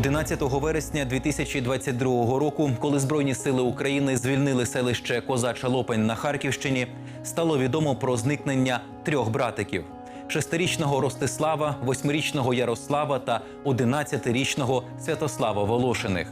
11 вересня 2022 року, коли Збройні сили України звільнили селище Козача Лопень на Харківщині, стало відомо про зникнення трьох братиків: шестирічного Ростислава, восьмирічного Ярослава та одинадцятирічного Святослава Волошиних.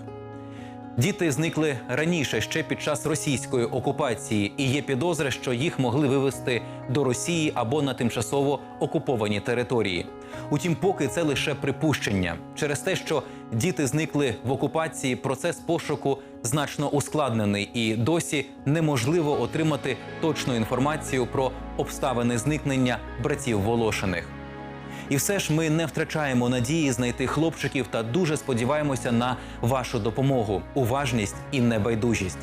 Діти зникли раніше ще під час російської окупації, і є підозри, що їх могли вивезти до Росії або на тимчасово окуповані території. Утім, поки це лише припущення. Через те, що діти зникли в окупації, процес пошуку значно ускладнений, і досі неможливо отримати точну інформацію про обставини зникнення братів Волошиних. І все ж ми не втрачаємо надії знайти хлопчиків та дуже сподіваємося на вашу допомогу, уважність і небайдужість.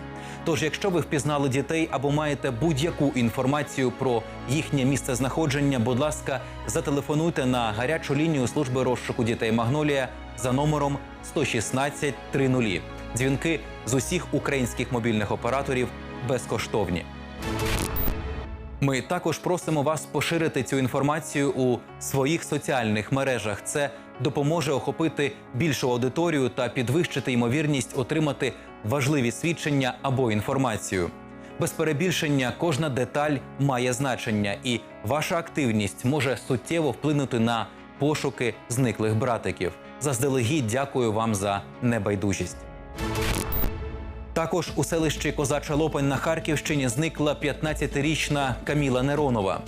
Тож, якщо ви впізнали дітей або маєте будь-яку інформацію про їхнє місце знаходження, будь ласка, зателефонуйте на гарячу лінію служби розшуку дітей Магнолія за номером 116 30. Дзвінки з усіх українських мобільних операторів безкоштовні. Ми також просимо вас поширити цю інформацію у своїх соціальних мережах. Це допоможе охопити більшу аудиторію та підвищити ймовірність отримати важливі свідчення або інформацію. Без перебільшення кожна деталь має значення, і ваша активність може суттєво вплинути на пошуки зниклих братиків. Заздалегідь дякую вам за небайдужість. Також у селищі Козача Лопань на Харківщині зникла 15-річна Каміла Неронова.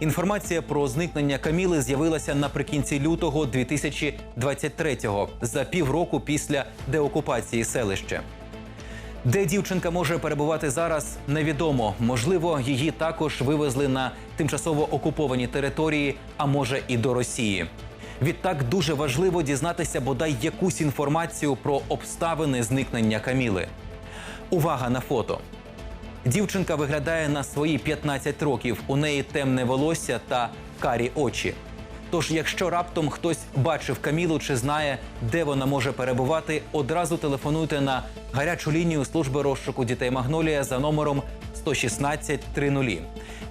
Інформація про зникнення Каміли з'явилася наприкінці лютого 2023-го, за півроку після деокупації селища. Де дівчинка може перебувати зараз, невідомо. Можливо, її також вивезли на тимчасово окуповані території, а може і до Росії. Відтак дуже важливо дізнатися бодай якусь інформацію про обставини зникнення Каміли. Увага на фото. Дівчинка виглядає на свої 15 років. У неї темне волосся та карі очі. Тож, якщо раптом хтось бачив Камілу чи знає, де вона може перебувати, одразу телефонуйте на гарячу лінію служби розшуку дітей Магнолія за номером 116 30.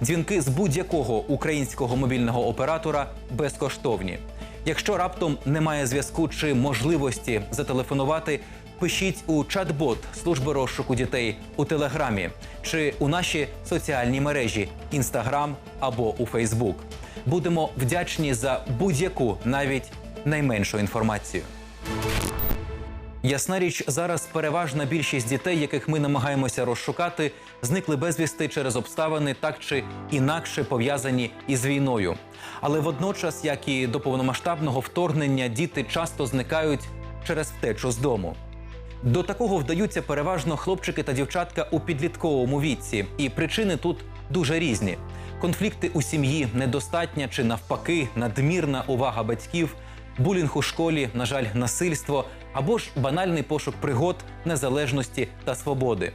Дзвінки з будь-якого українського мобільного оператора безкоштовні. Якщо раптом немає зв'язку чи можливості зателефонувати, пишіть у чат-бот служби розшуку дітей у телеграмі чи у наші соціальні мережі Інстаграм або у Фейсбук. Будемо вдячні за будь-яку, навіть найменшу інформацію. Ясна річ, зараз переважна більшість дітей, яких ми намагаємося розшукати, зникли безвісти через обставини так чи інакше пов'язані із війною. Але водночас, як і до повномасштабного вторгнення, діти часто зникають через втечу з дому. До такого вдаються переважно хлопчики та дівчатка у підлітковому віці, і причини тут дуже різні: конфлікти у сім'ї, недостатня чи навпаки надмірна увага батьків, булінг у школі, на жаль, насильство або ж банальний пошук пригод, незалежності та свободи.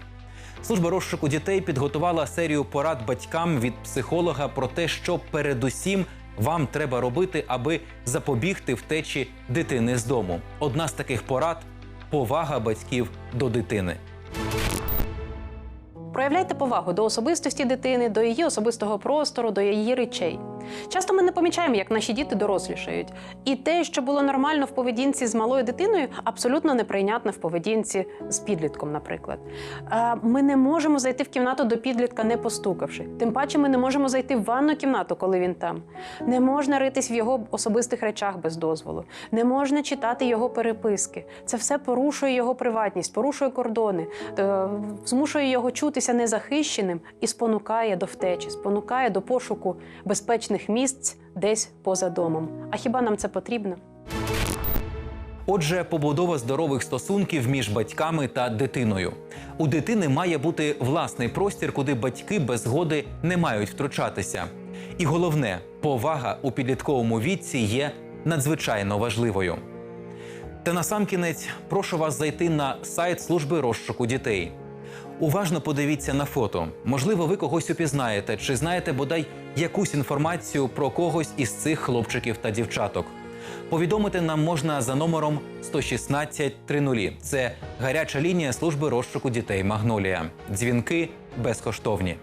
Служба розшуку дітей підготувала серію порад батькам від психолога про те, що передусім вам треба робити, аби запобігти втечі дитини з дому. Одна з таких порад повага батьків до дитини. Проявляйте повагу до особистості дитини, до її особистого простору, до її речей. Часто ми не помічаємо, як наші діти дорослішають. І те, що було нормально в поведінці з малою дитиною, абсолютно неприйнятно в поведінці з підлітком, наприклад. Е, Ми не можемо зайти в кімнату до підлітка, не постукавши. Тим паче, ми не можемо зайти в ванну кімнату, коли він там. Не можна ритись в його особистих речах без дозволу. Не можна читати його переписки. Це все порушує його приватність, порушує кордони, е, змушує його чутися незахищеним і спонукає до втечі, спонукає до пошуку безпечних місць десь поза домом. А хіба нам це потрібно? Отже, побудова здорових стосунків між батьками та дитиною. У дитини має бути власний простір, куди батьки без згоди не мають втручатися. І головне, повага у підлітковому віці є надзвичайно важливою. Та насамкінець прошу вас зайти на сайт служби розшуку дітей. Уважно подивіться на фото. Можливо, ви когось упізнаєте чи знаєте бодай якусь інформацію про когось із цих хлопчиків та дівчаток. Повідомити нам можна за номером 116 30. Це гаряча лінія служби розшуку дітей Магнолія. Дзвінки безкоштовні.